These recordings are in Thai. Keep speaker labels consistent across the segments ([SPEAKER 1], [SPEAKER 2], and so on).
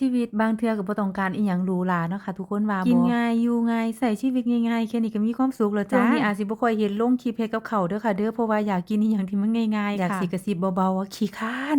[SPEAKER 1] ชีวิตบางเทื่อก็บ่ต้องการอีหยังหรูหราเนาะค่ะทุกคนว่าบ่กินง่ายอยู่ง่ายใช้ชีวิตง่ายๆแค่นี้ก็มีความสุขแล้วจ้าช่วงนี้อาจสิบ่ค่อยเห็นลงคลิปเฮ็ดกับข้าวเด้อค่ะเด้อเพราะว่าอยากกินอีหยังที่มันง่ายๆอยากสิกระซิบเบาๆว่าขี้คร้าน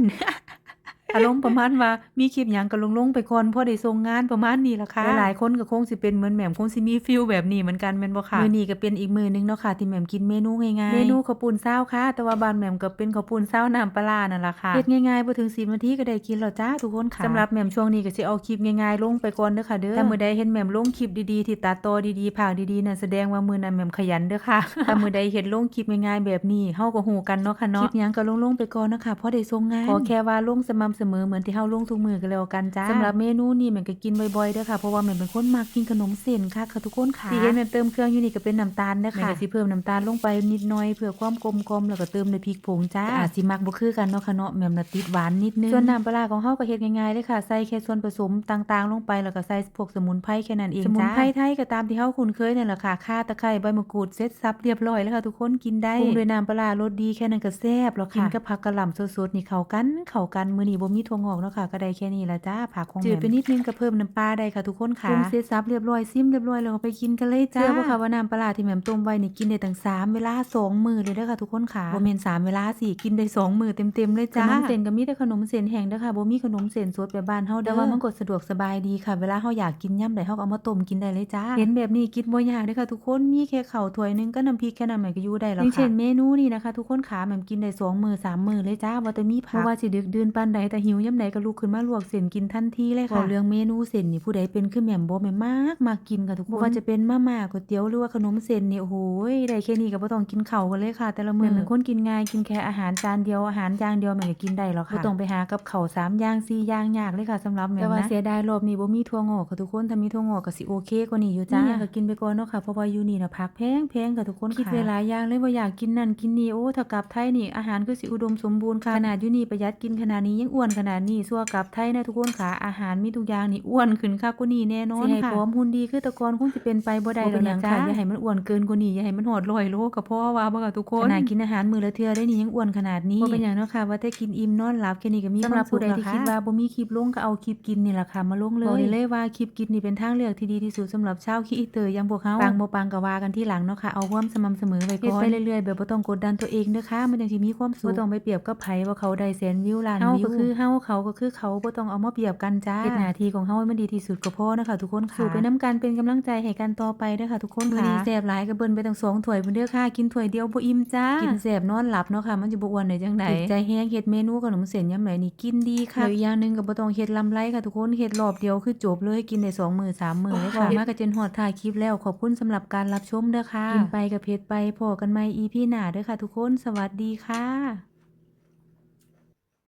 [SPEAKER 1] อารมณ์ประมาณว่ามีคลิปหยังก็ลงๆไปก่อนพอได้ส่งงานประมาณนี้ล่ะค่ะหลายๆคนก็คงสิเป็นเหมือนแหม่มคงสิมีฟีลแบบนี้เหมือนกันแม่นบ่ค่ะมื้อนี้ก็เป็นอีกมื้อหนึงเนาะค่ะที่แหม่มกินเมนูง่ายๆเมนูข้าวปุ้นซาวค่ะ แต่ว่าบ้านแหม่มก็เป็นข้าวปุ้นซาวน้ำปลาร้านั่นล่ะค่ะเฮ็ดง่ายๆบ่ถึง10นาทีก็ได้กินแล้วจ้าทุกคนค่ะสำหรับแหม่มช่วงนี้ก็สิเอาคลิปง่ายๆลงไปก่อนเด้อค่ะเด้อถ้ามื้อใดเห็นแหม่มลงคลิปดีๆที่ตัดต่อดีๆภาคดีๆนั่นแสดงว่ามื้อนั้นแหม่มขยันเด้อค่ะถ้ามื้อใดเห็นลงคลิปง่ายๆแบบนี้เฮาก็ฮู้กันเนาะค่ะเนาะคลิปหยังก็ลงๆไปก่อนนะคะพอได้ส่งงานขอแค่ว่าลงสม่ำเสมอเหมือนที่เฮาลงทุกมื้อก็แล้วกันจ้าสำหรับเมนูนี้แม่นก็กินบ่อยๆเด้อค่ะเพราะว่าแม่นเป็นคนมักกินขนมเส้นค่ะค่ะทุกคนค่ะที่เห็นแม่นเติมเครื่องอยู่นี่ก็เป็นน้ำตาลเด้อค่ะแม่ก็สิเพิ่มน้ำตาลลงไปนิดหน่อยเพื่อความกลมกล่อมแล้วก็เติมด้วยพริกผงจ้าอาจสิมักบ่คือกันเนาะค่ะเนาะแม่นน่ะติดหวานนิดนึงส่วนน้ำปลาร้าของเฮาก็เฮ็ดง่ายๆเลยค่ะใส่แค่ส่วนผสมต่างๆ ลงไปแล้วก็ใส่พวกสมุนไพรแค่นั้นเองจ้าสมุนไพรไทยก็ตามที่เฮาคุ้นเคยนั่นแหละค่ะข่าตะไคร้ใบมะกรูดเสร็จสับเรียบร้อยแล้วค่ะทุกคนกินได้ปรุงด้วยน้ำปลาร้ารสดีแค่นั้นก็แซ่บแล้วค่ะกินกับผักกะหล่ำสดๆนี่เข้ากันเข้ากันมื้อนี้บ่มีถั่วงอกเนาะค่ะก็ได้แค่นี้ละจ้าผักของแม่จืดไปนิดนึงก็เพิ่มน้ำปลาได้ค่ะทุกคนค่ะปรุงเสร็จสับเรียบร้อยซิมเรียบร้อยแล้วก็ไปกินกันเลยจ้าเชื่อบ่ค่ะว่าน้ำปลาร้าที่แม่มต้มไว้นี่กินได้ตั้งสามเวลาสองมื้อเลยเด้อค่ะทุกคนค่ะบ่แม่นสามเวลาสิกินได้สองมื้อเต็มๆเลยจ้าขนมเส้นก็มีแต่ขนมเส้นแห้งเด้อค่ะบ่มีขนมเส้นสดแบบบ้านเฮาเด้อแต่ว่ามันก็สะดวกสบายดีค่ะ เวลาเฮาอยากกินย่ำใดเฮาก็เอามาต้มกินได้เลยจ้าเห็นแบบนี้กินบ่ยากเด้อค่ะทุกคนมีแค่ข้าวถ้วยหนึงก็น้ำพริกแค่นั้นแม่ก็อยู่ได้แล้วค่ะอย่างเช่นเมนูนี้นะคะ ทุกคนขาแม่มกินได้สองมื้อสามมื้อเลยจ้าว่าแต่มีผักบ่ว่าสิดึกดื่นปานใดแต่หิวย่ำใดก็ลุกขึ้นมาลวกเส้นกินทันทีเลยค่ะเรื่องเมนูเส้นนี่ผู้ใดเป็นคือแม่มบ่แม่นมากมากกินค่ะทุกคนบ่ว่าจะเป็นมาม่าก๋วยเตี๋ยวหรือว่าขนมเส้นนี่โอ้โหได้แค่นี้ก็บ่ต้องกินข้าวกันเลยค่ะ แต่ละมื้อเป็นคนกินง่ายกินแค่อาหารจานเดียวอาหารอย่างเดียวแม่ก็กินได้แล้วค่ะบ่ต้องไปหากับข้าวสามอย่างสี่อย่างยากเลยค่ะสำหรับแม่นะแต่ว่าเสียดายรอบนี้บ่มีถั่วงอกค่ะทุกคนถ้ามีถั่วงอกก็สิโอเคกว่านี้อยู่จ้าก็กินไปก่อนเนาะค่ะเพราะว่าอยู่นี่น่ะผักแพงๆค่ะทุกคนคิดเวหลายอย่างเลยว่าอยากกินนั่นกินนี่โอ้ถ้ากลับไทยนี่อาหารคือสิอุดมสมบูรณ์ค่ะขนาดอยู่นี่ประหยัดกินขนาดนี้ยังอ้วนขนาดนี้ซั่วกลับไทยนะทุกคนค่ะอาหารมีทุกอย่างนี่อ้วนขึ้นค่ะกว่านี้แน่นอนค่ะสิให้พร้อมหุ่นดีคือแต่ก่อนคงสิเป็นไปบ่ได้แล้วนะจ้าอย่าให้มันอ้วนเกินกว่านี้อย่าให้มันหอด100โลก็พอว่าบ่ค่ะทุกคนขนาดกินอาหารมื้อละเทื่อได้นี่ยังอ้วนขนาดนี้บ่เป็นหยังเนาะค่ะว่าแต่กินอิ่มนอนหลับแค่นี้ก็มีสำหรับผู้ใดที่คิดว่าบ่มีคลิปลงก็เอาคลิปกินนี่แหละค่ะมาลงเลยบอกได้เลยว่าคลิปกินนี่เป็นทางเลือกที่ดีที่สุดสำหรับชาวขี้อิเตอร์อย่างพวกเฮาปังบ่ปังก็ว่ากันที่หลังเนาะค่ะเอาความสม่ำเสมอไว้ก่อนเฮ็ดไปเรื่อยๆแบบบ่ต้องกดดันตัวเองเด้อค่ะมันจังสิมีความสุขบ่ต้องไปเปรียบกับไผว่าเขาได้แสนวิวล้านวิวเฮาก็คือเฮาเขาก็คือเขาบ่ต้องเอามาเปรียบกันจ้าเฮ็ดหน้าที่ของเฮาให้มันดีที่สุดก็พอนะคะทุกคนค่ะสู้ไปนํกันเป็นกำลังใจให้กันต่อไปเด้อค่ะทุกคนค่ะมื้อนี้แซ่บหลายก็เบิ่นไปตั้งสองถ้วยพุ่นเด้อค่ะกินถ้วยเดียวบ่อิ่มจ้ากินแซ่บนอนหลับเนาะค่ะมันจะบ่อ้วนได้จังได๋ใจแฮงเฮ็ดเมนูขนมเส้นยามไหนนี่กินดีค่ะแล้วอีกอย่างหนึงก็บ่ต้องเฮ็ดลำไรค่ะทุกคนเฮ็ดรอบเดียวคือจบเลยกินได้2มื้อ3มื้อเลยค่ะมาก็จนฮอดท้ายคลิปแล้วขอบคุณสำหรับการรับชมเด้อค่ะกินไปก็เผ็ดไปพอกันใหม่ EP หน้าเด้อค่ะทุกคนสวัสดีค่ะ